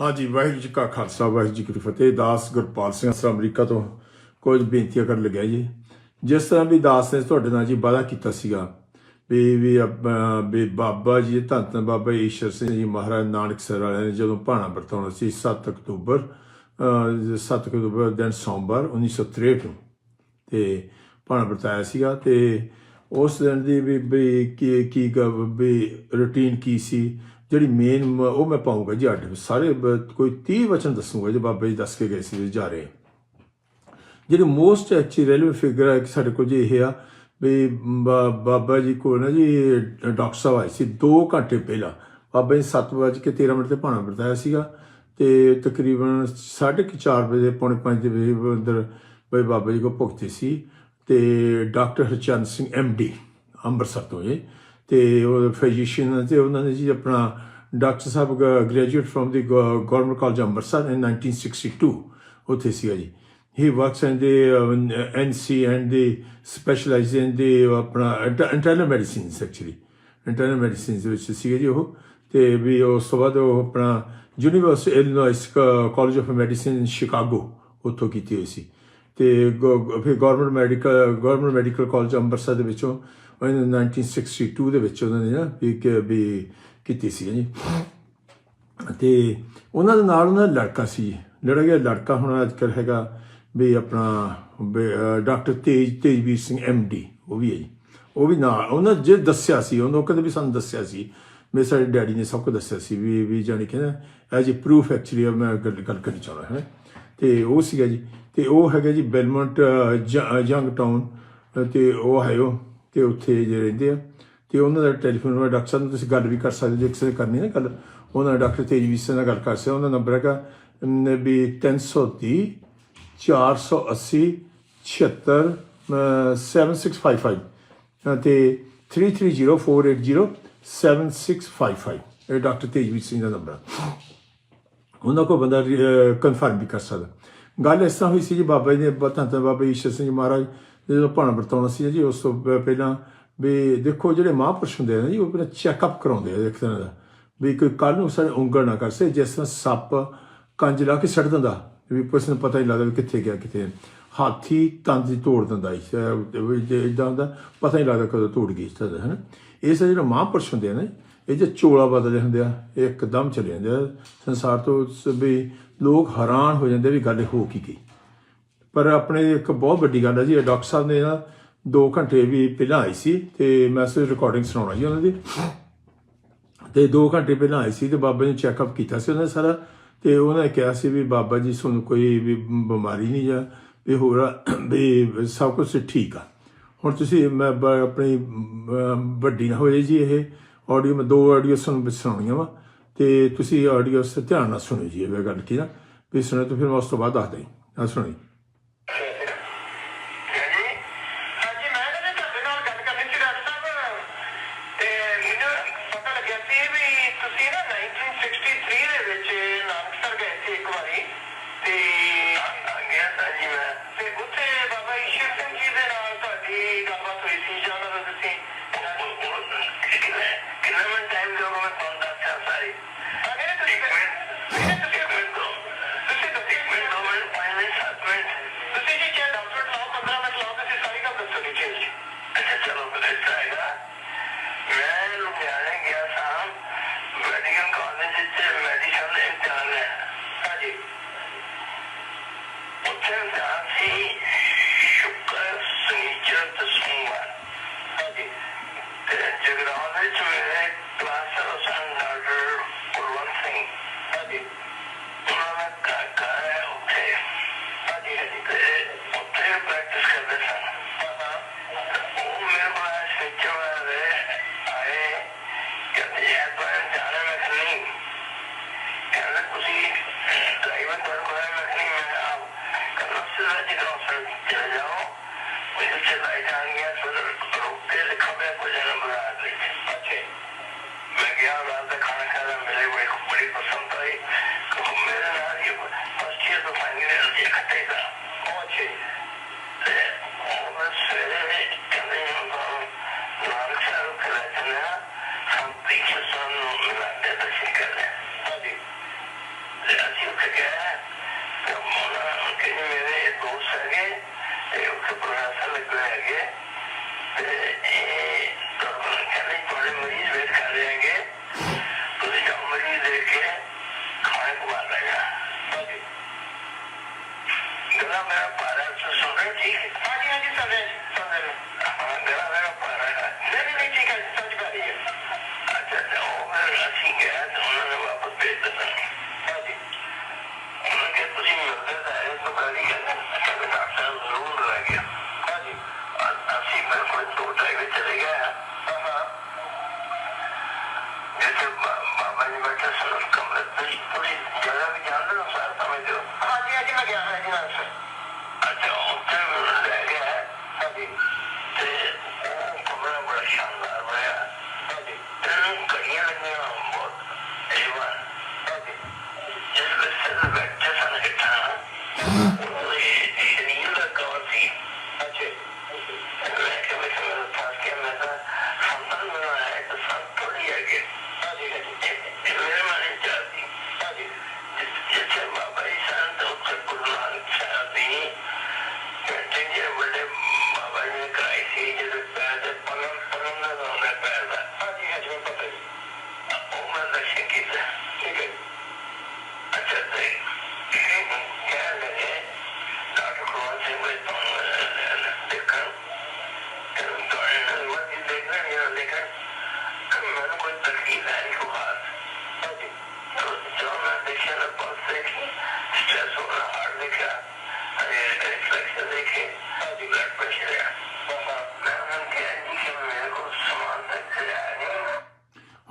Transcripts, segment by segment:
ਹਾਂਜੀ, ਵਾਹਿਗੁਰੂ ਜੀ ਕਾ ਖਾਲਸਾ, ਵਾਹਿਗੁਰੂ ਜੀ ਕੀ ਫਤਿਹ। ਦਾਸ ਗੁਰਪਾਲ ਸਿੰਘ ਸਰ ਅਮਰੀਕਾ ਤੋਂ ਕੁਝ ਬੇਨਤੀਆਂ ਕਰਨ ਲੱਗਿਆ ਜੀ। ਜਿਸ ਤਰ੍ਹਾਂ ਵੀ ਦਾਸ ਨੇ ਤੁਹਾਡੇ ਨਾਲ ਜੀ ਵਾਅਦਾ ਕੀਤਾ ਸੀਗਾ ਵੀ ਵੀ ਆਪਾਂ- ਵੀ ਬਾਬਾ ਜੀ, ਧੰਨ ਧੰਨ ਬਾਬਾ ਈਸ਼ਰ ਸਿੰਘ ਜੀ ਮਹਾਰਾਜ ਨਾਨਕ ਸਰ ਵਾਲਿਆਂ ਨੇ ਜਦੋਂ ਭਾਣਾ ਵਰਤਾਉਣਾ ਸੀ 7 ਅਕਤੂਬਰ, ਅਹ 7 ਅਕਤੂਬਰ ਦਿਨ ਸੋਮਵਾਰ 1963 ਨੂੰ ਤੇ ਭਾਣਾ ਵਰਤਾਇਆ ਸੀਗਾ ਤੇ ਉਸ ਦਿਨ ਦੀ ਵੀ ਵੀ ਕੀ ਕੀ ਵੀ ਰੁਟੀਨ ਕੀ ਸੀ? ਜਿਹੜੀ ਮੇਨ ਉਹ ਮੈਂ ਪਾਉਂਗਾ ਜੀ ਅੱਡ। ਸਾਰੇ ਕੋਈ 30 ਵਚਨ ਦੱਸੂਗਾ ਜੀ, ਬਾਬਾ ਜੀ ਦੱਸ ਕੇ ਗਏ ਸੀ ਜਾ ਰਹੇ। ਜਿਹੜੀ ਮੋਸਟ ਅੱਛੀ ਰੈਲੇਵੈਂਟ ਫਿਗਰ ਹੈ ਕਿ ਸਾਡੇ ਕੋਲ ਜੀ ਇਹ ਆ, ਵੀ ਬਾ- ਬਾਬਾ ਜੀ ਕੋਲ ਨਾ ਜੀ, ਡਾਕਟਰ ਸਾਹਿਬ ਆਏ ਸੀ 2 ਘੰਟੇ ਪਹਿਲਾਂ। ਬਾਬਾ ਜੀ 7:13 ਮਿੰਟ ਤੇ ਭਾਣਾ ਵਰਤਾਇਆ ਸੀਗਾ, ਤੇ ਤਕਰੀਬਨ 4:30 ਵਜੇ, ਪੌਣੇ 5 ਦੇ ਵਜੇ ਅੰਦਰ ਬਈ ਬਾਬਾ ਜੀ ਕੋ ਭੁਗਤੇ ਸੀ, ਤੇ ਡਾਕਟਰ ਹਰਚੰਦ ਸਿੰਘ ਡੀ ਅੰਮ੍ਰਿਤਸਰ ਤੋਂ ਇਹ ਤੇ ਉਹ ਫਿਜ਼ੀਸ਼ੀਅਨ ਤੇ ਉਹਨਾਂ ਨੇ ਜੀ ਆਪਣਾ doctor Sahib graduate from the government college Amritsar in 1962 ਉੱਥੇ ਸੀਗਾ ਜੀ। He works in the uh, NC and the specializes in the ਆਪਣਾ internal medicines actually internal medicines ਵਿੱਚ ਸੀਗੇ ਜੀ ਉਹ। ਤੇ ਵੀ ਉਸ ਤੋਂ ਬਾਅਦ ਉਹ ਆਪਣਾ university Illinois college of medicine Chicago ਉੱਥੋਂ ਕੀਤੀ ਹੋਈ ਸੀ। ਤੇ ਗ- ਫਿਰ government medical government medical college Amritsar ਦੇ ਵਿੱਚੋਂ 1962 ਦੇ ਵਿੱਚ ਉਹਨਾਂ ਨੇ ਨਾ ਵੀ ਵੀ ਕੀਤੀ ਸੀ ਜੀ ਤੇ ਉਹਨਾਂ ਦੇ ਨਾਲ ਉਹਨਾਂ ਦਾ ਲੜਕਾ ਸੀ। ਲੜਾ ਗਿਆ ਲੜਕਾ ਹੁਣ ਅੱਜ ਕੱਲ੍ਹ ਹੈਗਾ ਵੀ ਆਪਣਾ ਡਾਕਟਰ ਤੇਜ, ਤੇਜਵੀਰ ਸਿੰਘ ਡੀ ਉਹ ਵੀ ਹੈ ਜੀ। ਉਹ ਵੀ ਨਾਲ, ਉਹਨਾਂ ਜੇ ਦੱਸਿਆ ਸੀ, ਉਹਨੂੰ ਕਹਿੰਦੇ ਵੀ ਸਾਨੂੰ ਦੱਸਿਆ ਸੀ। ਮੇਰੇ ਸਾਡੇ ਡੈਡੀ ਨੇ ਸਭ ਕੁਝ ਦੱਸਿਆ ਸੀ ਵੀ ਵੀ ਜਾਣੀ ਕਿ ਨਾ ਐਜ ਅ ਪ੍ਰੂਫ ਐਕਚੁਅਲੀ ਮੈਂ ਗੱਲ ਗੱਲ ਕਰਨੀ ਚਾਹੁੰਦਾ ਹਾਂ ਤੇ ਉਹ ਸੀਗਾ ਜੀ। ਤੇ ਉਹ ਹੈਗਾ ਜੀ ਬੈਲਮੰਟ ਯੰਗ ਟਾਊਨ ਤੇ ਉਹ ਹੈ ਉਹ। ਤੇ ਉੱਥੇ ਜੇ ਰਹਿੰਦੇ ਆ। ਤੇ ਉਹਨਾਂ ਦਾ ਟੈਲੀਫੋਨ ਨੰਬਰ ਡਾਕਟਰ ਸਾਹਿਬ ਨਾਲ ਤੁਸੀਂ ਗੱਲ ਵੀ ਕਰ ਸਕਦੇ ਹੋ ਜੇ ਕਿਸੇ ਨੇ ਕਰਨੀ ਹੈ ਨਾ ਗੱਲ। ਉਹਨਾਂ ਦਾ ਡਾਕਟਰ ਤੇਜਵੀਰ ਸਿੰਘ ਨਾਲ ਗੱਲ ਕਰ ਸਕਦੇ ਉਹਨਾਂ ਦਾ ਨੰਬਰ ਹੈਗਾ ਅਮ, ਵੀ 330 480 76 ਅਹ, 7655 ਤੇ 3304807655 ਇਹ ਡਾਕਟਰ ਤੇਜਵੀਰ ਸਿੰਘ ਦਾ ਨੰਬਰ ਹੈ ਉਹਨਾਂ ਕੋ ਬੰਦਾ ਕਨਫਰਮ ਵੀ ਕਰ ਸਕਦਾ। ਗੱਲ ਇਸ ਤਰ੍ਹਾਂ ਹੋਈ ਸੀ ਜੀ ਬਾਬਾ ਜੀ ਨੇ ਧੰਨ ਧੰਨ ਬਾਬਾ ਈਸ਼ਰ ਸਿੰਘ ਮਹਾਰਾਜ ਜਦੋਂ ਭਾਣ ਵਰਤਾਉਣਾ ਸੀ ਜੀ, ਉਸ ਤੋਂ ਪਹਿਲਾਂ ਵੀ ਦੇਖੋ ਜਿਹੜੇ ਮਹਾਂਪੁਰਸ਼ ਹੁੰਦੇ ਨੇ ਜੀ, ਉਹ ਪਹਿਲਾਂ ਚੈੱਕਅਪ ਕਰਾਉਂਦੇ ਆ ਇੱਕ ਤਰ੍ਹਾਂ ਦਾ। ਵੀ ਕੋਈ ਕੱਲ ਨੂੰ ਸਾਡੇ ਉਂਗਲ ਨਾ ਕਰ ਸੇ ਜਿਸ ਤਰ੍ਹਾਂ ਸੱਪ ਕੰਜ ਲਾ ਕੇ ਛੱਡ ਦਿੰਦਾ, ਵੀ ਕਿਸੇ ਨੂੰ ਪਤਾ ਹੀ ਲੱਗਦਾ ਵੀ ਕਿੱਥੇ ਗਿਆ, ਕਿੱਥੇ ਹਾਥੀ ਤੰਦ ਦੀ ਤੋੜ ਦਿੰਦਾ ਸੀ ਜੇ ਇਦਾਂ ਹੁੰਦਾ, ਪਤਾ ਹੀ ਲੱਗਦਾ ਕਦੋਂ ਤੋੜ ਗਈ ਇਸ ਤਰ੍ਹਾਂ ਹੈ ਇਸ ਜਿਹੜਾ ਮਹਾਂਪੁਰਸ਼ ਹੁੰਦੇ ਨੇ, ਇਹ ਜੇ ਚੋਲਾ ਬਦਲੇ ਹੁੰਦੇ ਆ, ਇਹ ਇੱਕਦਮ ਚਲੇ ਜਾਂਦੇ ਆ। ਸੰਸਾਰ ਤੋਂ ਵੀ ਲੋਕ ਹੈਰਾਨ ਹੋ ਜਾਂਦੇ ਵੀ ਗੱਲ ਹੋ ਕੀ ਗਈ। ਪਰ ਆਪਣੇ ਇੱਕ ਬਹੁਤ ਵੱਡੀ ਗੱਲ ਹੈ ਜੀ ਇਹ ਡਾਕਟਰ ਸਾਹਿਬ ਨੇ ਨਾ 2 ਘੰਟੇ ਵੀ ਪਹਿਲਾਂ ਆਈ ਸੀ ਤੇ ਮੈਂ ਸਿਰ ਰਿਕਾਰਡਿੰਗ ਸੁਣਾਉਣਾ ਜੀ ਉਹਨਾਂ ਦੀ। ਤੇ 2 ਘੰਟੇ ਪਹਿਲਾਂ ਆਈ ਸੀ ਤੇ ਬਾਬਾ ਜੀ ਨੇ ਚੈੱਕਅਪ ਕੀਤਾ ਸੀ ਉਹਨੇ ਸਾਰਾ ਤੇ ਉਹਨੇ ਕਿਹਾ ਸੀ ਵੀ ਬਾਬਾ ਜੀ ਤੁਹਾਨੂੰ ਕੋਈ ਵੀ ਬਿਮਾਰੀ ਨਹੀਂ ਜਾਂ ਵੀ ਹੋਰ ਆ, ਵੀ ਸਭ ਕੁਝ ਠੀਕ ਆ। ਹੁਣ ਤੁਸੀਂ ਮੈਂ ਬ- ਆਪਣੀ ਵੱਡੀ ਨਾ ਹੋਏ ਜੀ ਇਹ ਆਡੀਓ ਮੈਂ ਦੋ ਆਡੀਓ ਸੁਣ ਸੁਣਾਉਣੀਆਂ ਵਾ। ਤੇ ਤੁਸੀਂ ਆਡੀਓ ਸ ਧਿਆਨ ਨਾਲ ਸੁਣੋ ਜੀ ਇਹ ਗੱਲ ਕੀ ਨਾ ਵੀ ਸੁਣੋ ਤਾਂ ਫਿਰ ਮੈਂ ਉਸ ਤੋਂ ਬਾਅਦ ਦੱਸ ਦੇਈ ਆ ਸੁਣੀ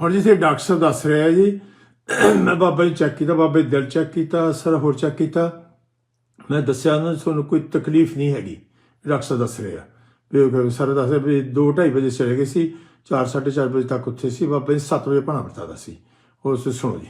ਹੁਣ ਜਿੱਥੇ ਡਾਕਟਰ ਸਾਹਿਬ ਦੱਸ ਰਿਹਾ ਜੀ। ਮੈਂ ਬਾਬਾ ਜੀ ਚੈੱਕ ਕੀਤਾ, ਬਾਬਾ ਜੀ ਦਿਲ ਚੈੱਕ ਕੀਤਾ, ਸਾਰਾ ਹੋਰ ਚੈੱਕ ਕੀਤਾ। ਮੈਂ ਦੱਸਿਆ ਨਾ, ਤੁਹਾਨੂੰ ਕੋਈ ਤਕਲੀਫ ਨਹੀਂ ਹੈਗੀ। ਡਾਕਟਰ ਸਾਹਿਬ ਦੱਸ ਰਿਹਾ ਸਰ ਦੱਸਦੇ ਵੀ 2:30 ਵਜੇ ਚਲੇ ਗਏ ਸੀ 4:30 4 ਵਜੇ ਤੱਕ ਉੱਥੇ ਸੀ, ਬਾਬਾ ਜੀ 7 ਵਜੇ ਭਾਣਾ ਵਰਤਾਦਾ ਸੀ। ਉਸ ਸੁਣੋ ਜੀ।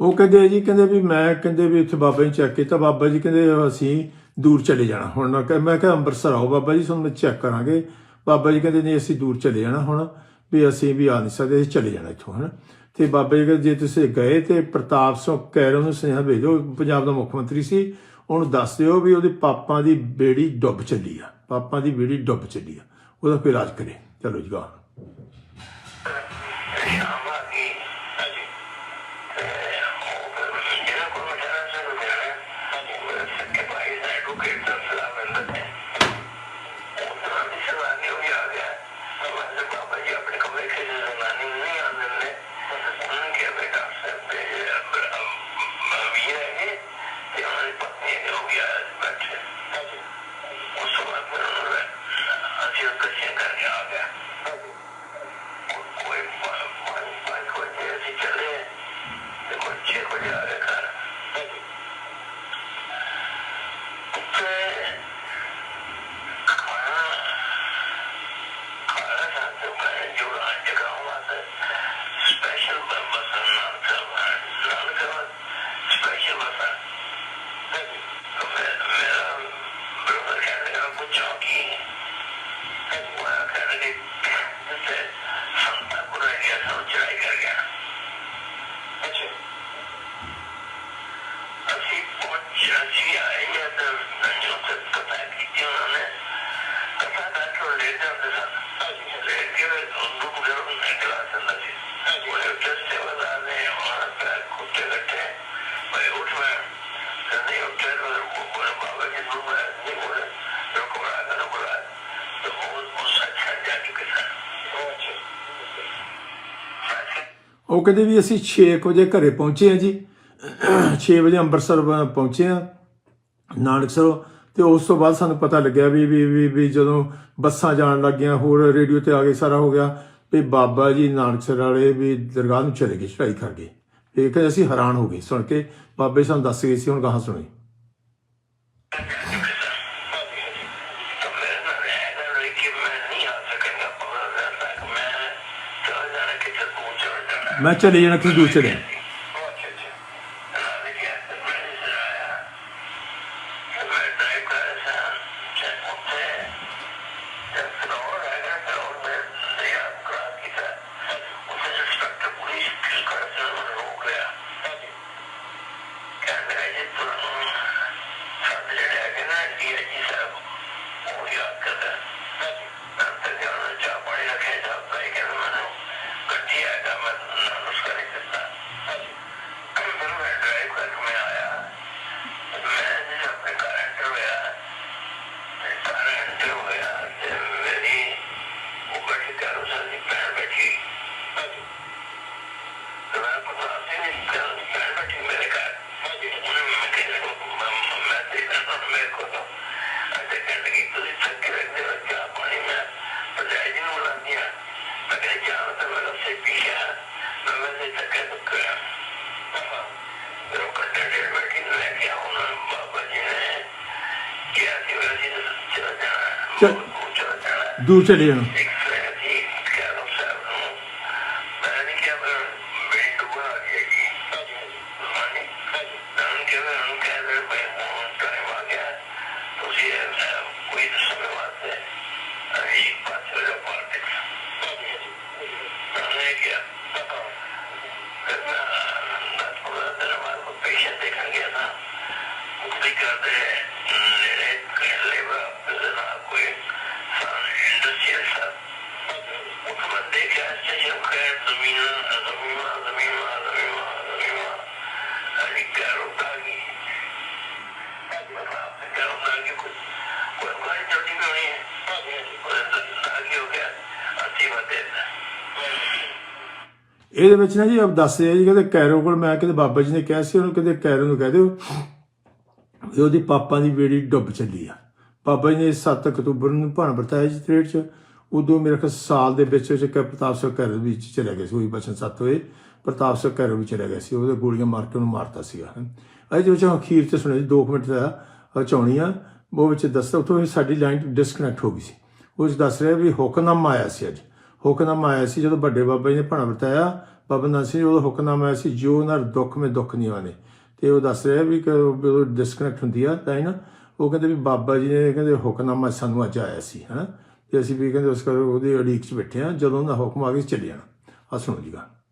ਉਹ ਕਹਿੰਦੇ ਜੀ, ਕਹਿੰਦੇ ਵੀ ਮੈਂ ਕਹਿੰਦੇ ਵੀ ਇੱਥੇ ਬਾਬਾ ਜੀ ਚੈੱਕ ਕੀਤਾ, ਬਾਬਾ ਜੀ ਕਹਿੰਦੇ ਅਸੀਂ ਦੂਰ ਚਲੇ ਜਾਣਾ। ਹੁਣ ਮੈਂ ਕਿਹਾ ਅੰਮ੍ਰਿਤਸਰ ਆਓ, ਬਾਬਾ ਜੀ, ਤੁਹਾਨੂੰ ਮੈਂ ਚੈੱਕ ਕਰਾਂਗੇ। ਬਾਬਾ ਜੀ ਕਹਿੰਦੇ, ਨਹੀਂ, ਅਸੀਂ ਦੂਰ ਚਲੇ ਜਾਣਾ ਹੁਣ, ਵੀ ਅਸੀਂ ਵੀ ਆ ਨਹੀਂ ਸਕਦੇ, ਅਸੀਂ ਚਲੇ ਜਾਣਾ ਇੱਥੋਂ, ਹਨ? ਤੇ ਬਾਬਾ ਜੀ ਕਹਿੰਦੇ, ਜੇ ਤੁਸੀਂ ਗਏ ਤੇ ਪ੍ਰਤਾਪ ਸਿੰਘ ਕੈਰੋਂ ਨੂੰ ਸੁਨੇਹਾ ਭੇਜੋ, ਪੰਜਾਬ ਦਾ ਮੁੱਖ ਮੰਤਰੀ ਸੀ, ਉਹਨੂੰ ਦੱਸ ਦਿਓ ਵੀ ਉਹਦੇ ਪਾਪਾਂ ਦੀ ਬੇੜੀ ਡੁੱਬ ਚੱਲੀ ਆ, ਪਾਪਾਂ ਦੀ ਬੇੜੀ ਡੁੱਬ ਚੱਲੀ ਆ, ਉਹਦਾ ਕੋਈ ਇਲਾਜ ਕਰੇ। ਚਲੋ ਜੀ ਗਾ ਕਹਿੰਦੇ ਵੀ ਅਸੀਂ 6 ਵਜੇ ਘਰੇ ਪਹੁੰਚੇ ਆ ਜੀ। 6 ਵਜੇ ਅੰਮ੍ਰਿਤਸਰ ਪਹੁੰਚੇ ਆ ਨਾਨਕਸਰ ਤੇ ਉਸ ਤੋਂ ਬਾਅਦ ਸਾਨੂੰ ਪਤਾ ਲੱਗਿਆ ਵੀ ਵੀ ਵੀ ਜਦੋਂ ਬੱਸਾਂ ਜਾਣ ਲੱਗੀਆਂ ਹੋਰ ਰੇਡੀਓ ਤੇ ਆ ਗਏ ਸਾਰਾ ਹੋ ਗਿਆ, ਵੀ ਬਾਬਾ ਜੀ ਨਾਨਕਸਰ ਵਾਲੇ ਵੀ ਦਰਗਾਹ ਨੂੰ ਚਲੇ ਗਏ ਚੜਾਈ ਕਰ ਗਏ। ਇਹ ਕਿ ਅਸੀਂ ਹੈਰਾਨ ਹੋ ਗਏ ਸੁਣ ਕੇ। ਬਾਬੇ ਸਾਨੂੰ ਦੱਸ ਗਏ ਸੀ, ਹੁਣ ਕਹਾਂ ਸੁਣੀ। መቼ ልጅ ነው ክስ ዱችልን ਚਲਾ ਜਾਣਾ। ਇਹਦੇ ਵਿੱਚ ਨਾ ਜੀ ਆਪ ਦੱਸਦੇ ਜੀ, ਕਹਿੰਦੇ ਕੈਰੋ ਕੋਲ ਮੈਂ ਕਹਿੰਦੇ ਬਾਬਾ ਜੀ ਨੇ ਕਿਹਾ ਸੀ, ਉਹਨੂੰ ਕਹਿੰਦੇ ਕੈਰੋ ਨੂੰ ਕਹਿ ਦਿਓ ਵੀ ਉਹਦੀ ਪਾਪਾ ਦੀ ਬੇੜੀ ਡੁੱਬ ਚੱਲੀ ਆ। ਬਾਬਾ ਜੀ ਨੇ 7 ਅਕਤੂਬਰ ਨੂੰ ਭਾਣ ਵਰਤਾਇਆ ਜੀ ਤ੍ਰੇਡ ਚ। ਉਦੋਂ ਮੇਰੇ ਖਿਆਲ ਸਾਲ ਦੇ ਵਿੱਚ ਵਿੱਚ ਪ੍ਰਤਾਪ ਸਿੰਘ ਘਰ ਵਿੱਚ ਚਲੇ ਗਏ ਸੀ, ਉਹੀ ਬਚਨ ਸੱਤ ਹੋਏ। ਪ੍ਰਤਾਪ ਸਿੰਘ ਘਰ ਵਿੱਚ ਚਲੇ ਗਏ ਸੀ, ਉਹਦੇ ਗੋਲੀਆਂ ਮਾਰ ਕੇ ਉਹਨੂੰ ਮਾਰਤਾ ਸੀਗਾ। ਇਹਦੇ ਵਿੱਚ ਅਖੀਰ ਤੇ ਸੁਣਿਆ ਜੀ 2 ਮਿੰਟ ਦਾ ਚਾਉਣੀ ਆ ਉਹ ਵਿੱਚ ਦੱਸਦਾ, ਉੱਥੋਂ ਸਾਡੀ ਲਾਈਨ ਡਿਸਕਨੈਕਟ ਹੋ ਗਈ ਸੀ। ਉਹ 'ਚ ਦੱਸ ਰਿਹਾ ਵੀ ਹੁਕਮਨਾਮਾ ਆਇਆ ਸੀ ਅੱਜ। ਹੁਕਨਾਮਾ ਆਇਆ ਸੀ ਜਦੋਂ ਵੱਡੇ ਬਾਬਾ ਜੀ ਨੇ ਭਾਣਾ ਵਰਤਾਇਆ। ਬਾਬਾ ਨਾਨਕ ਸਿੰਘ ਜੀ, ਉਹਦਾ ਹੁਕਮਨਾਮਾ ਆਇਆ ਸੀ ਜੋ ਨਰ ਦੁੱਖ, ਮੇ ਦੁੱਖ ਨਹੀਂ ਆਣੇ ਤੇ ਉਹ ਦੱਸ ਰਿਹਾ ਵੀ ਕਿ ਉਹ ਡਿਸਕਨੈਕਟ ਹੁੰਦੀ ਆ ਤਾਂ ਨਾ, ਉਹ ਕਹਿੰਦੇ ਵੀ ਬਾਬਾ ਜੀ ਨੇ ਕਹਿੰਦੇ ਹੁਕਨਾਮਾ ਸਾਨੂੰ ਅੱਜ ਆਇਆ ਸੀ, ਹਨਾ? ਤੇ ਅਸੀਂ ਵੀ ਕਹਿੰਦੇ ਉਸ ਕਰ ਉਹਦੀ ਅੜੀਕ 'ਚ ਬੈਠੇ ਆ, ਜਦੋਂ ਦਾ ਹੁਕਮ ਆ ਗਿਆ ਚੱਲੇ ਜਾਣਾ। ਆ ਸੁਣੋ ਜੀ ਗੱਲ।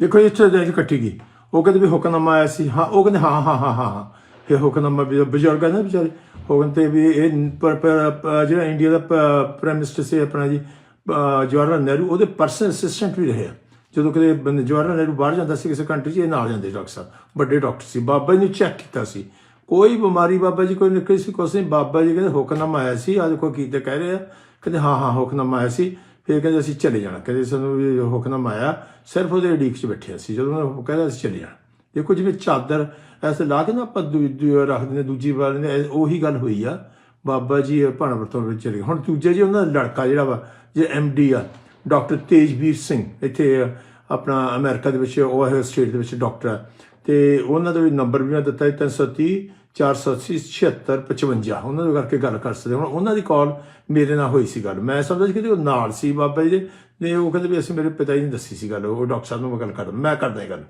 ਦੇਖੋ ਇਹ ਇੱਥੇ ਕੱਟੀ ਗਈ ਉਹ ਕਹਿੰਦੇ ਵੀ ਹੁਕਮਨਾਮਾ ਆਇਆ ਸੀ। ਹਾਂ ਉਹ ਕਹਿੰਦੇ ਹਾਂ ਹਾਂ ਹਾਂ ਹਾਂ ਹਾਂ। ਇਹ ਹੁਕਮਨਾਮਾ ਵੀ ਬਜ਼ੁਰਗ ਆ ਨਾ ਵਿਚਾਰੇ। ਉਹ ਕਹਿੰਦੇ ਵੀ ਇਹ ਪਰ- ਜਿਹੜਾ ਇੰਡੀਆ ਦਾ ਪ੍ਰਾਈਮ ਮਿਨਿਸਟਰ ਸੀ ਆਪਣਾ ਜੀ ਅ, ਜਵਾਹਰ ਲਾਲ ਨਹਿਰੂ ਉਹਦੇ ਪਰਸਨਲ ਅਸਿਸਟੈਂਟ ਵੀ ਰਹੇ ਆ। ਜਦੋਂ ਕਦੇ ਬੰਦੇ- ਜਵਾਹਰ ਲਾਲ ਨਹਿਰੂ ਬਾਹਰ ਜਾਂਦਾ ਸੀ ਕਿਸੇ ਕੰਟਰੀ 'ਚ ਇਹ ਨਾਲ ਜਾਂਦੇ ਡਾਕਟਰ ਸਾਹਿਬ। ਵੱਡੇ ਡਾਕਟਰ ਸੀ। ਬਾਬਾ ਜੀ ਨੇ ਚੈੱਕ ਕੀਤਾ ਸੀ। ਕੋਈ ਬਿਮਾਰੀ ਬਾਬਾ ਜੀ ਕੋਈ ਨਿਕਲੀ ਸੀ ਕੁਛ ਨਹੀਂ। ਬਾਬਾ ਜੀ ਕਹਿੰਦੇ ਹੁਕਮਨਾਮਾ ਆਇਆ ਸੀ। ਅੱਜ ਕੋਈ ਕੀਤੇ ਕਹਿ ਰਹੇ ਆ। ਕਹਿੰਦੇ ਹਾਂ ਹਾਂ ਹੁਕਮਨਾਮਾ ਆਇਆ ਸੀ। ਫਿਰ ਕਹਿੰਦੇ ਅਸੀਂ ਚਲੇ ਜਾਣਾ। ਕਹਿੰਦੇ ਸਾਨੂੰ ਵੀ ਹੁਕਮਨਾਮਾ ਆਇਆ, ਸਿਰਫ ਉਹਦੇ ਅਡੀਕ 'ਚ ਬੈਠੇ ਸੀ ਜਦੋਂ ਉਹ ਕਹਿੰਦਾ ਅਸੀਂ ਚਲੇ ਜਾਣਾ। ਦੇਖੋ ਜਿਵੇਂ ਚਾਦਰ ਐਸੇ ਲਾ ਕੇ ਨਾ ਆਪਾਂ ਦੂ- ਦੂ- ਰੱਖਦੇ ਨੇ ਦੂਜੀ ਵਾਰ ਨੇ ਉਹੀ ਗੱਲ ਹੋਈ ਆ। ਬਾਬਾ ਜੀ ਭਾਣਾ ਵਰਤੋਂ ਵਿੱਚ ਚਲੇ ਗਏ। ਹੁਣ ਦੂਜੇ ਜੀ ਉਹਨਾਂ ਦਾ ਲੜਕਾ ਜਿਹੜਾ ਵਾ, ਜੇ ਡੀ ਆ, ਡਾਕਟਰ ਤੇਜਵੀਰ ਸਿੰਘ, ਇੱਥੇ ਆਪਣਾ ਅਮਰੀਕਾ ਦੇ ਵਿੱਚ ਓਹਾਇਓ ਸਟੇਟ ਦੇ ਵਿੱਚ ਡਾਕਟਰ ਹੈ ਤੇ ਉਹਨਾਂ ਦਾ ਵੀ ਨੰਬਰ ਵੀ ਮੈਂ ਦਿੱਤਾ ਹੈ 330 480 7655 ਉਹਨਾਂ ਦੇ ਕਰਕੇ ਗੱਲ ਕਰ ਸਕਦੇ। ਹੁਣ ਉਹਨਾਂ ਦੀ ਕਾਲ ਮੇਰੇ ਨਾਲ ਹੋਈ ਸੀ ਗੱਲ। ਮੈਂ ਸਮਝਦਾ ਸੀ ਕਿ ਉਹ ਨਾਲ ਸੀ ਬਾਬਾ ਜੀ ਦੇ ਨੇ ਉਹ ਕਹਿੰਦੇ ਵੀ ਅਸੀਂ ਮੇਰੇ ਪਿਤਾ ਜੀ ਨੇ ਦੱਸੀ ਸੀ ਗੱਲ ਉਹ ਡਾਕਟਰ ਸਾਹਿਬ ਨੂੰ ਮੈਂ ਗੱਲ ਕਰਦਾ ਮੈਂ ਕਰਦਾ ਇਹ ਗੱਲ।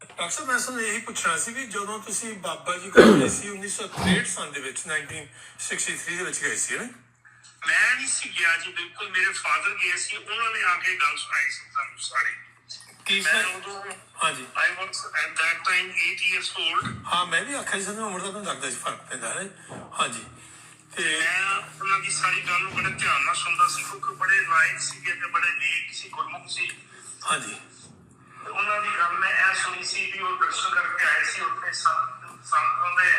ਡਾਕਟਰ ਸਾਹਿਬ ਮੈਂ ਤੁਹਾਨੂੰ ਇਹੀ ਪੁੱਛਣਾ ਸੀ ਵੀ ਜਦੋਂ ਤੁਸੀਂ ਬਾਬਾ ਜੀ ਕੋਲ ਗਏ ਸੀ 1963 ਸਾਲ ਦੇ ਵਿੱਚ 1963 ਦੇ ਵਿੱਚ ਗਏ ਸੀ ਨਾ? ਮੈਂ ਨਹੀਂ ਸੀ ਗਿਆ ਜੀ ਬਿਲਕੁਲ ਮੇਰੇ ਫਾਦਰ ਗਏ ਸੀ ਉਹਨਾਂ ਨੇ ਆ ਕੇ ਗੱਲ ਸੁਣਾਈ ਸੀ ਸਾਨੂੰ ਸਾਰੇ। ਕੀ ਮੈਂ ਸੀ ਉਦੋਂ ਹਾਂਜੀ। I was at that time 8 years old ਹਾਂ ਮੈਂ ਵੀ ਆਖਿਆ ਸੀ ਸਾਨੂੰ ਉਮਰ ਦਾ ਤੁਹਾਨੂੰ ਲੱਗਦਾ ਸੀ ਫ਼ਰਕ ਪੈਂਦਾ ਹੈ। ਹਾਂਜੀ। ਤੇ ਮੈਂ ਉਹਨਾਂ ਦੀ ਸਾਰੀ ਗੱਲ ਨੂੰ ਬੜੇ ਧਿਆਨ ਨਾਲ ਸੁਣਦਾ ਸੀ ਕਿਉਂਕਿ ਬੜੇ ਲਾਇਕ ਸੀਗੇ ਤੇ ਬੜੇ ਨੇਕ ਸੀ ਗੁਰਮੁਖ ਸੀ। ਹਾਂਜੀ। ਉਹਨਾਂ ਦੀ ਗੱਲ ਮੈਂ ਇਹ ਸੁਣੀ ਸੀ ਵੀ ਉਹ ਦਰਸ਼ਨ ਕਰਕੇ ਆਏ ਸੀ ਉੱਥੇ ਸੰਤ ਸੰਤ ਹੁੰਦੇ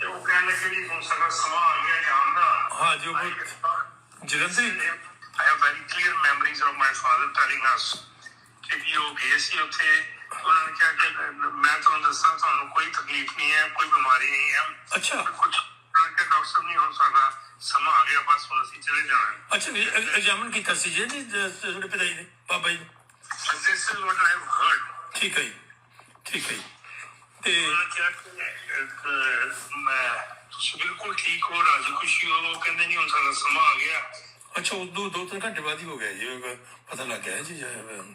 ਤੇ ਉਹ ਕਹਿਣ ਲੱਗੇ ਵੀ ਹੁਣ ਸਾਡਾ ਸਮਾਂ ਆ ਗਿਆ ਜਾਣ ਦਾ। ਹਾਂ ਜੀ ਉਹ Jalandhari? I have very clear memories of my father telling us ਕਿ ਵੀ ਉਹ ਗਏ ਸੀ ਉੱਥੇ ਉਹਨਾਂ ਨੇ ਕਿਹਾ ਕਿ ਮੈਂ ਤੁਹਾਨੂੰ ਦੱਸਾਂ ਤੁਹਾਨੂੰ ਕੋਈ ਤਕਲੀਫ ਨਹੀਂ ਹੈ ਕੋਈ ਬਿਮਾਰੀ ਨਹੀਂ ਹੈ। ਅੱਛਾ। ਕੁਝ ਕਿ ਡਾਕਟਰ ਨਹੀਂ ਹੁਣ ਸਾਡਾ ਸਮਾਂ ਆ ਗਿਆ ਬਸ ਹੁਣ ਅਸੀਂ ਚਲੇ ਜਾਣਾ ਹੈ। ਅੱਛਾ ਵੀ ਐਗਜ਼ਾਮਨ ਕੀਤਾ ਸੀ ਜੀ ਤੁਹਾਡੇ ਪਿਤਾ ਜੀ ਨੇ ਬਾਬਾ ਜੀ is what I have heard. ਠੀਕ ਹੈ ਜੀ ਠੀਕ ਹੈ ਤੇ ਉਹਨਾਂ ਕਿਹਾ ਕਿ ਅਹ, ਮੈਂ ਤੁਸੀਂ ਬਿਲਕੁਲ ਠੀਕ ਹੋ ਰਾਜੀ ਖੁਸ਼ੀ ਹੋ ਉਹ ਕਹਿੰਦੇ ਨਹੀਂ ਹੁਣ ਸਾਡਾ ਸਮਾਂ ਆ ਗਿਆ। ਅੱਛਾ ਉਦੋਂ ਦੋ ਤਿੰਨ ਘੰਟੇ ਬਾਅਦ ਹੀ ਹੋ ਗਿਆ ਜੀ ਪਤਾ ਲੱਗ ਗਿਆ ਜੀ ਜੀ, ਹੂੰ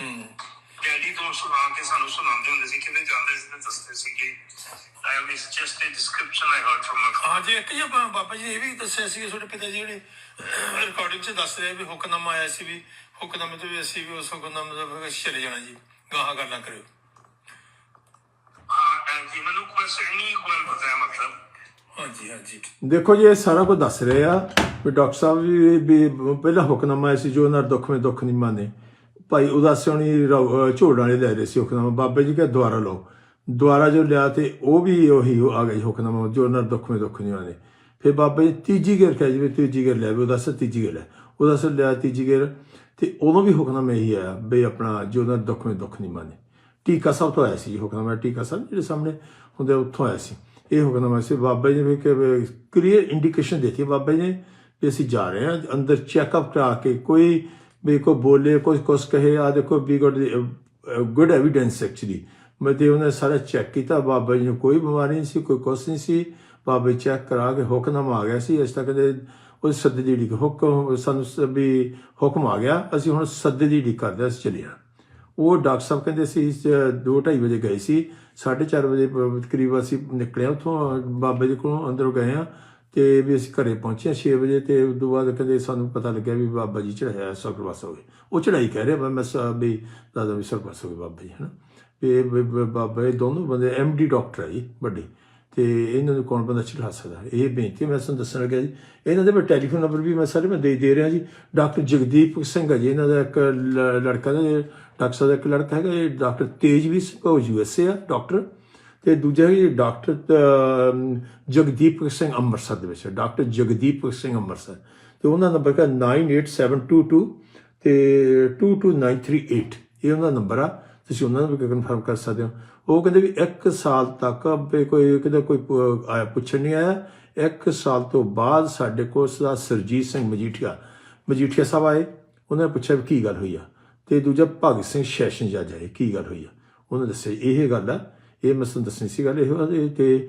ਡੈਡੀ ਤੋਂ ਸੁਣਾ ਕੇ ਸਾਨੂੰ ਸੁਣਾਉਂਦੇ ਹੁੰਦੇ ਸੀ ਕਿਤੇ ਜਾਂਦੇ ਸੀ ਤੇ ਦੱਸਦੇ ਸੀਗੇ। I am is just uh description I heard from my ਹਾਂ ਜੀ ਇੱਕ ਜੀ ਬਾਬਾ ਜੀ ਇਹ ਵੀ ਦੱਸਿਆ ਸੀ ਕਿ ਤੁਹਾਡੇ ਪਿਤਾ ਜੀ ਜਿਹੜੇ ਰਿਕਾਰਡਿੰਗ 'ਚ ਦੱਸ ਰਹੇ ਵੀ ਹੁਕਮਨਾਮਾ ਆਇਆ ਸੀ ਵੀ ਹੁਕਮਨਾਮੇ ਤੋਂ ਵੀ ਅਸੀਂ ਵੀ ਉਸ ਹੁਕਮਨਾਮੇ ਦਾ ਚਲੇ ਜਾਣਾ ਜੀ। ਗਾਹਾਂ ਗੱਲ ਕਰਿਓ। ਹਾਂ ਜੀ ਮੈਨੂੰ ਕੁਐਸਚਨ ਨਹੀਂ ਗੱਲ ਪਤਾ ਹੈ ਮਤਲਬ। ਹਾਂਜੀ ਹਾਂਜੀ। ਦੇਖੋ ਜੀ ਇਹ ਸਾਰਾ ਕੁਝ ਦੱਸ ਰਹੇ ਆ ਵੀ ਡਾਕਟਰ ਸਾਹਿਬ ਵੀ ਪਹਿਲਾ ਹੁਕਮਨਾਮਾ ਆਇਆ ਸੀ ਜੋ ਉਹਨਾਂ ਦੁੱਖ ਵਿੱਚ ਦੁੱਖ ਨਹੀਂ ਮੰਨੇ ਭਾਈ ਉਦਾਸਿਆਣੀ ਝੋੜ ਵਾਲੇ ਲੈ ਰਹੇ ਸੀ ਹੁਕਮਨਾਮਾ। ਬਾਬਾ ਜੀ ਕਹਿੰਦੇ ਦੁਆਰਾ ਲਓ। ਦੁਆਰਾ ਜੋ ਲਿਆ ਤੇ ਉਹ ਵੀ ਉਹੀ ਆ ਗਿਆ ਜੀ ਹੁਕਮਨਾਮਾ, ਜੋ ਉਹਨਾਂ ਦੁੱਖ ਵਿੱਚ ਦੁੱਖ ਨਹੀਂ ਮੰਨੇ ਫਿਰ ਬਾਬਾ ਜੀ ਤੀਜੀ ਗੇਰ ਕਹਿ ਜਿਵੇਂ, ਤੀਜੀ ਗੇਰ ਲੈ ਵੀ ਉਦਾਸ ਤੀਜੀ ਗੇਰ ਹੈ ਉਦਾਸ ਲਿਆ ਤੀਜੀ ਗੇਰ ਤੇ ਉਦੋਂ ਵੀ ਹੁਕਮਨਾਮਾ ਇਹੀ ਆਇਆ ਵੀ ਆਪਣਾ ਜੋ ਉਹਨਾਂ ਦੁੱਖ ਵਿੱਚ ਦੁੱਖ ਨਹੀਂ ਮੰਨੇ। ਟੀਕਾ ਸਾਹਿਬ ਤੋਂ ਆਇਆ ਸੀ ਜੀ ਹੁਕਮਨਾਮਾ ਟੀਕਾ ਸਾਹਿਬ ਜਿਹੜੇ ਸਾਹਮਣੇ ਹੁੰਦੇ ਉੱਥੋਂ ਆਇਆ ਸੀ। ਇਹ ਹੁਕਮਨਾਮਾ ਸੀ। ਬਾਬਾ ਜੀ ਨੇ ਵੀ ਕਲੀਅਰ ਇੰਡੀਕੇਸ਼ਨ ਦਿੱਤੀ। ਬਾਬਾ ਜੀ ਨੇ ਵੀ ਅਸੀਂ ਜਾ ਰਹੇ ਹਾਂ, ਅੰਦਰ ਚੈੱਕਅਪ ਕਰਾ ਕੇ ਕੋਈ ਵੀ ਕੋਈ ਬੋਲੇ ਕੋਈ ਕੁਛ ਕਹੇ ਆ ਦੇਖੋ ਵੀ ਗੁੱਡ ਗੁੱਡ ਐਵੀਡੈਂਸ ਐਕਚੁਅਲੀ ਮੈਂ ਤੇ ਉਹਨੇ ਸਾਰਾ ਚੈੱਕ ਕੀਤਾ ਬਾਬਾ ਜੀ ਨੂੰ ਕੋਈ ਬਿਮਾਰੀ ਨਹੀਂ ਸੀ ਕੋਈ ਕੁਛ ਨਹੀਂ ਸੀ। ਬਾਬਾ ਜੀ ਚੈੱਕ ਕਰਾ ਕੇ ਹੁਕਮ ਆ ਗਿਆ ਸੀ ਇਸ ਤੱਕ ਦੇ ਉਹ ਸੱਦੇ ਦੀ ਢੀਕ ਹੁਕਮ ਸਾਨੂੰ ਸ- ਵੀ ਹੁਕਮ ਆ ਗਿਆ ਅਸੀਂ ਹੁਣ ਸੱਦੇ ਦੀ ਢੀਕ ਕਰਦੇ ਹਾਂ, ਅਸੀਂ ਚੱਲੇ ਉਹ ਡਾਕਟਰ ਸਾਹਿਬ ਕਹਿੰਦੇ ਸੀ 2:30 ਵਜੇ ਗਏ ਸੀ 4:30 ਵਜੇ ਤਕਰੀਬ ਅਸੀਂ ਨਿਕਲੇ ਉੱਥੋਂ ਬਾਬੇ ਜੀ ਕੋਲੋਂ ਅੰਦਰੋਂ ਗਏ ਆ ਤੇ ਵੀ ਅਸੀਂ ਘਰੇ ਪਹੁੰਚੇ 6 ਵਜੇ ਤੇ ਉਸ ਤੋਂ ਬਾਅਦ ਕਹਿੰਦੇ ਸਾਨੂੰ ਪਤਾ ਲੱਗਿਆ ਵੀ ਬਾਬਾ ਜੀ ਚੜਾਇਆ ਸਰਪ੍ਰਵਾਸ ਹੋ ਗਏ। ਉਹ ਚੜਾਈ ਕਹਿ ਰਿਹਾ, ਮੈਂ ਵੀ ਦਾਦਾ ਵੀ ਸਰਪ੍ਰਵਾਸ ਹੋ ਗਏ ਬਾਬਾ ਜੀ, ਹਨਾ। ਵੀ ਇਹ ਬ- ਬਾਬਾ, ਇਹ ਦੋਨੋਂ ਬੰਦੇ ਐਮਡੀ ਡਾਕਟਰ ਆ ਜੀ, ਵੱਡੇ। ਤੇ ਇਹਨਾਂ ਨੂੰ ਕੌਣ ਬੰਦਾ ਚੜਾ ਸਕਦਾ? ਇਹ ਬੇਨਤੀ ਮੈਂ ਤੁਹਾਨੂੰ ਦੱਸਣ ਲੱਗਿਆ ਜੀ। ਇਹਨਾਂ ਦੇ ਮੈਂ ਟੈਲੀਫੋਨ ਨੰਬਰ ਵੀ ਮੈਂ ਸਾਰੇ ਮੈਂ ਦੇ ਦੇ ਰਿਹਾ ਜੀ। ਡਾਕਟਰ ਜਗਦੀਪ ਸਿੰਘ ਹੈ ਜੀ, ਇਹਨਾਂ ਦਾ ਇੱਕ ਲ- ਲੜਕਾ ਦਾ ਡਾਕਟਰ ਸਾਹਿਬ ਦਾ ਇੱਕ ਲੜਕਾ ਹੈਗਾ, ਇਹ ਡਾਕਟਰ ਤੇਜਵੀਰ ਸਿੰਘ, ਉਹ ਯੂਐਸਏ ਆ ਡਾਕਟਰ ਤੇ ਦੂਜਾ ਜੀ ਡਾਕਟਰ ਜਗਦੀਪ ਸਿੰਘ ਅੰਮ੍ਰਿਤਸਰ ਦੇ ਵਿੱਚ, ਡਾਕਟਰ ਜਗਦੀਪ ਸਿੰਘ ਅੰਮ੍ਰਿਤਸਰ। ਤੇ ਉਹਨਾਂ ਦਾ ਨੰਬਰ ਹੈ 98722 ਤੇ 22938 ਇਹ ਉਹਨਾਂ ਦਾ ਨੰਬਰ ਆ। ਤੁਸੀਂ ਉਹਨਾਂ ਨੂੰ ਵੀ ਕਨਫਰਮ ਕਰ ਸਕਦੇ ਹੋ। ਉਹ ਕਹਿੰਦੇ ਵੀ 1 ਸਾਲ ਤੱਕ ਕੋਈ ਕਿਤੇ ਕੋਈ ਪ- ਆਇਆ ਪੁੱਛਣ ਨਹੀਂ ਆਇਆ। 1 ਸਾਲ ਤੋਂ ਬਾਅਦ ਸਾਡੇ ਕੋਲ ਸਦਾ ਸਰਜੀਤ ਸਿੰਘ ਮਜੀਠੀਆ ਮਜੀਠੀਆ ਸਾਹਿਬ ਆਏ। ਉਹਨਾਂ ਨੇ ਪੁੱਛਿਆ ਵੀ ਕੀ ਗੱਲ ਹੋਈ ਆ। ਤੇ ਦੂਜਾ ਭਗਤ ਸਿੰਘ ਸੈਸ਼ਨ ਜੱਜ ਆਏ, ਕੀ ਗੱਲ ਹੋਈ ਆ। ਉਹਨਾਂ ਦੱਸਿਆ ਇਹ ਗੱਲ ਆ ਇਹ ਮੈਂ ਤੁਹਾਨੂੰ ਦੱਸਣੀ ਸੀ ਗੱਲ ਇਹ ਤੇ